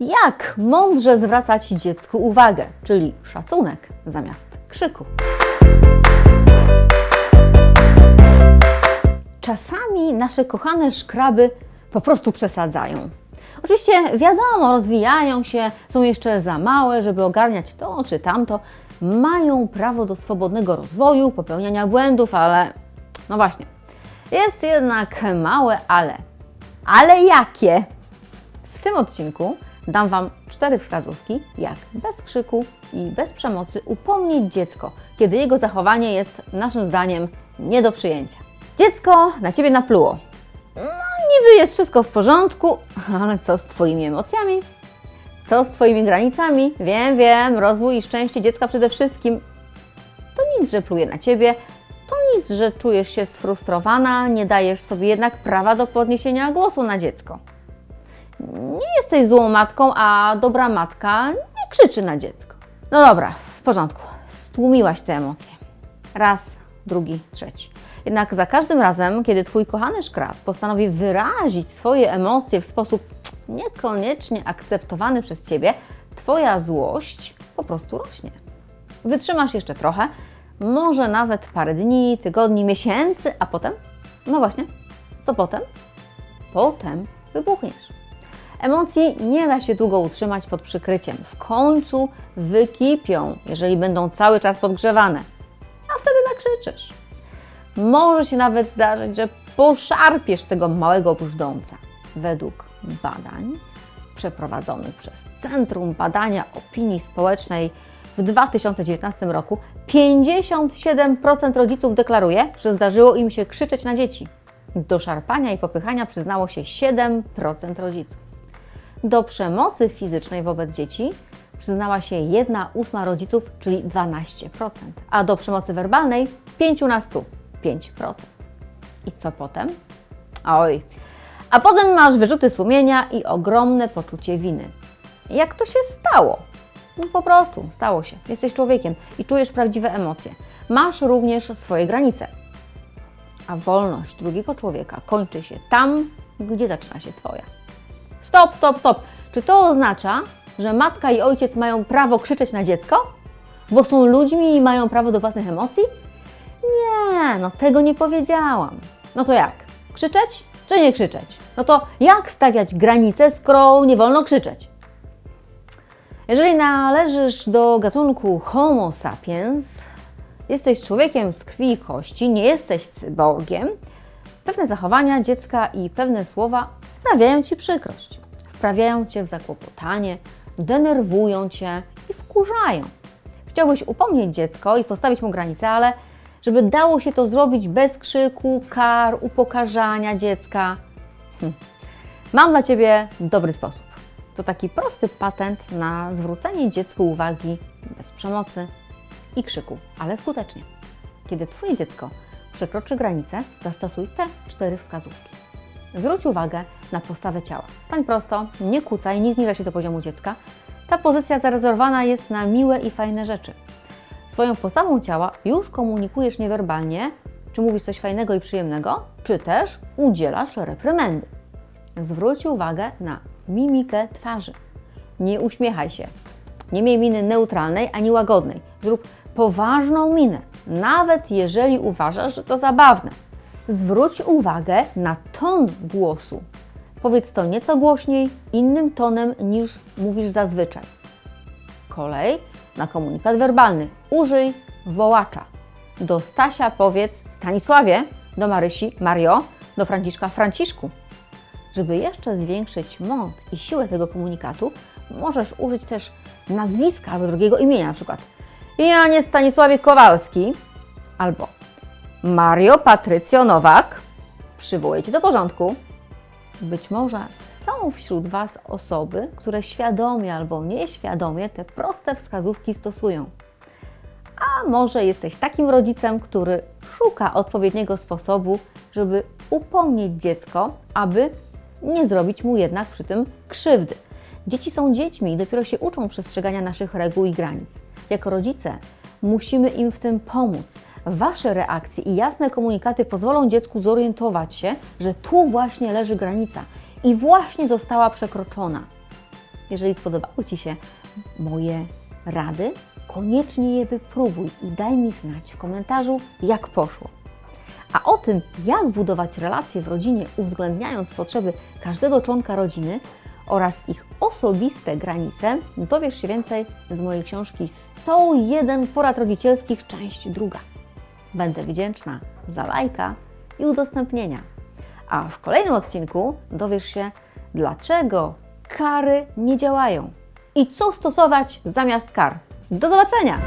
Jak mądrze zwracać dziecku uwagę, czyli szacunek zamiast krzyku. Czasami nasze kochane szkraby po prostu przesadzają. Oczywiście wiadomo, rozwijają się, są jeszcze za małe, żeby ogarniać to czy tamto. Mają prawo do swobodnego rozwoju, popełniania błędów, ale no właśnie, jest jednak małe ale. Ale jakie? W tym odcinku dam Wam cztery wskazówki, jak bez krzyku i bez przemocy upomnieć dziecko, kiedy jego zachowanie jest naszym zdaniem nie do przyjęcia. Dziecko na Ciebie napluło. No niby jest wszystko w porządku, ale co z Twoimi emocjami? Co z Twoimi granicami? Wiem, wiem, rozwój i szczęście dziecka przede wszystkim. To nic, że pluje na Ciebie, to nic, że czujesz się sfrustrowana, nie dajesz sobie jednak prawa do podniesienia głosu na dziecko. Nie jesteś złą matką, a dobra matka nie krzyczy na dziecko. No dobra, w porządku. Stłumiłaś te emocje. Raz, drugi, trzeci. Jednak za każdym razem, kiedy Twój kochany szkrab postanowi wyrazić swoje emocje w sposób niekoniecznie akceptowany przez Ciebie, Twoja złość po prostu rośnie. Wytrzymasz jeszcze trochę, może nawet parę dni, tygodni, miesięcy, a potem? No właśnie, co potem? Potem wybuchniesz. Emocji nie da się długo utrzymać pod przykryciem. W końcu wykipią, jeżeli będą cały czas podgrzewane. A wtedy nakrzyczysz. Może się nawet zdarzyć, że poszarpiesz tego małego brzdąca. Według badań przeprowadzonych przez Centrum Badania Opinii Społecznej w 2019 roku 57% rodziców deklaruje, że zdarzyło im się krzyczeć na dzieci. Do szarpania i popychania przyznało się 7% rodziców. Do przemocy fizycznej wobec dzieci przyznała się 1 ósma rodziców, czyli 12%, a do przemocy werbalnej 5 na 100, 5%. I co potem? Oj, a potem masz wyrzuty sumienia i ogromne poczucie winy. Jak to się stało? No po prostu, stało się. Jesteś człowiekiem i czujesz prawdziwe emocje. Masz również swoje granice. A wolność drugiego człowieka kończy się tam, gdzie zaczyna się Twoja. Stop, stop, stop. Czy to oznacza, że matka i ojciec mają prawo krzyczeć na dziecko? Bo są ludźmi i mają prawo do własnych emocji? Nie, no tego nie powiedziałam. No to jak? Krzyczeć czy nie krzyczeć? No to jak stawiać granice, skoro nie wolno krzyczeć? Jeżeli należysz do gatunku Homo sapiens, jesteś człowiekiem z krwi i kości, nie jesteś cyborgiem, pewne zachowania dziecka i pewne słowa sprawiają Ci przykrość. Wprawiają Cię w zakłopotanie, denerwują Cię i wkurzają. Chciałbyś upomnieć dziecko i postawić mu granice, ale żeby dało się to zrobić bez krzyku, kar, upokarzania dziecka. Hm. Mam dla Ciebie dobry sposób. To taki prosty patent na zwrócenie dziecku uwagi bez przemocy i krzyku, ale skutecznie. Kiedy Twoje dziecko przekroczy granicę, zastosuj te cztery wskazówki. Zwróć uwagę na postawę ciała. Stań prosto, nie kucaj, nie zniżaj się do poziomu dziecka. Ta pozycja zarezerwowana jest na miłe i fajne rzeczy. Swoją postawą ciała już komunikujesz niewerbalnie, czy mówisz coś fajnego i przyjemnego, czy też udzielasz reprymendy. Zwróć uwagę na mimikę twarzy. Nie uśmiechaj się. Nie miej miny neutralnej ani łagodnej. Zrób poważną minę, nawet jeżeli uważasz, że to zabawne. Zwróć uwagę na ton głosu. Powiedz to nieco głośniej, innym tonem niż mówisz zazwyczaj. Kolej na komunikat werbalny. Użyj wołacza. Do Stasia powiedz Stanisławie, do Marysi Mario, do Franciszka Franciszku. Żeby jeszcze zwiększyć moc i siłę tego komunikatu, możesz użyć też nazwiska albo drugiego imienia, na przykład Janie Stanisławie Kowalski albo Mario Patrycjo Nowak. Przywołuję Cię do porządku. Być może są wśród Was osoby, które świadomie albo nieświadomie te proste wskazówki stosują. A może jesteś takim rodzicem, który szuka odpowiedniego sposobu, żeby upomnieć dziecko, aby nie zrobić mu jednak przy tym krzywdy. Dzieci są dziećmi i dopiero się uczą przestrzegania naszych reguł i granic. Jako rodzice musimy im w tym pomóc. Wasze reakcje i jasne komunikaty pozwolą dziecku zorientować się, że tu właśnie leży granica i właśnie została przekroczona. Jeżeli spodobały Ci się moje rady, koniecznie je wypróbuj i daj mi znać w komentarzu, jak poszło. A o tym, jak budować relacje w rodzinie, uwzględniając potrzeby każdego członka rodziny oraz ich osobiste granice, dowiesz się więcej z mojej książki 101 porad rodzicielskich, część druga. Będę wdzięczna za lajka i udostępnienia. A w kolejnym odcinku dowiesz się, dlaczego kary nie działają i co stosować zamiast kar. Do zobaczenia!